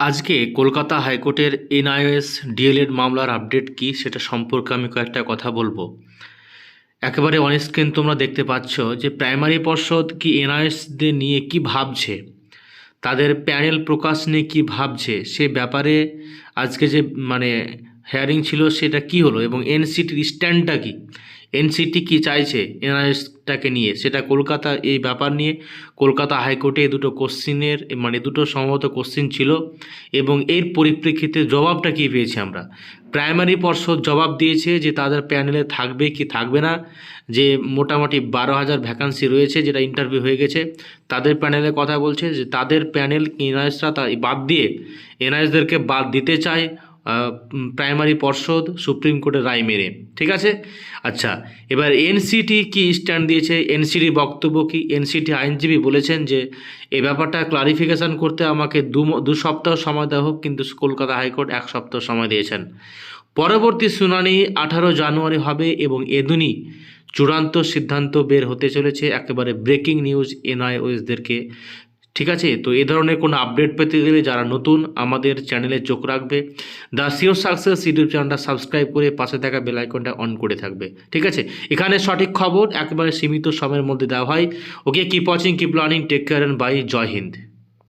আজকে কলকাতা হাইকোর্টের NIS D.El.Ed মামলার আপডেট কি সেটা সম্পর্কে আমি কয়েকটা কথা বলব। একেবারে অনস্ক্রিন তোমরা দেখতে পাচ্ছ যে প্রাইমারি পর্ষদ কি এনআইএসদের নিয়ে কি ভাবছে, তাদের প্যানেল প্রকাশ নিয়ে কি ভাবছে, সে ব্যাপারে আজকে যে মানে হেয়ারিং ছিল, সেটা কি হলো এবং এনসিটির স্ট্যান্ডটা কি? এনসিটি কি চাইছে এনআইএসটাকে নিয়ে? সেটা কলকাতা, এই ব্যাপার নিয়ে কলকাতা হাইকোর্টে এই দুটো কোশ্চিনের মানে দুটো সম্ভবত কোশ্চিন ছিল এবং এর পরিপ্রেক্ষিতে জবাবটা কি পেয়েছি আমরা? প্রাইমারি পর্ষদ জবাব দিয়েছে যে তাদের প্যানেলে থাকবে কি থাকবে না, যে মোটামুটি বারো হাজার ভ্যাকান্সি রয়েছে যেটা ইন্টারভিউ হয়ে গেছে, তাদের প্যানেলে কথা বলছে যে তাদের প্যানেল এনআইএসরা তা বাদ দিয়ে, এনআইএসদেরকে বাদ দিতে চায় প্রাইমারি পর্ষদ সুপ্রিম কোর্টের রায় মেরে। ঠিক আছে? আচ্ছা এবার এনসিটি কি স্ট্যান্ড দিয়েছে? এনসিটি বক্তব্য কি? এনসিটি আইনজীবী বলেছেন যে, এ ব্যাপারটা ক্লারিফিকেশন করতে আমাকে দু দু সপ্তাহ সময় দেওয়া হোক। কিন্তু কলকাতা হাইকোর্ট এক সপ্তাহ সময় দিয়েছেন। পরবর্তী শুনানি আঠারো জানুয়ারি হবে এবং এদিনই চূড়ান্ত সিদ্ধান্ত বের হতে চলেছে। একেবারে ব্রেকিং নিউজ এনআইওএসদেরকে ঠিক আছে? তো এ ধরনের কোনো আপডেট পেতে গেলে যারা নতুন, আমাদের চ্যানেলে চোখ রাখবে। দ্য সিও সাকসেস ইউটিউব চ্যানেলটা সাবস্ক্রাইব করে পাশে থাকা বেলাইকনটা অন করে থাকবে। ঠিক আছে? এখানে সঠিক খবর একেবারে সীমিত সময়ের মধ্যে দেওয়া হয়। Okay keep watching keep learning take care and bye Jai Hind.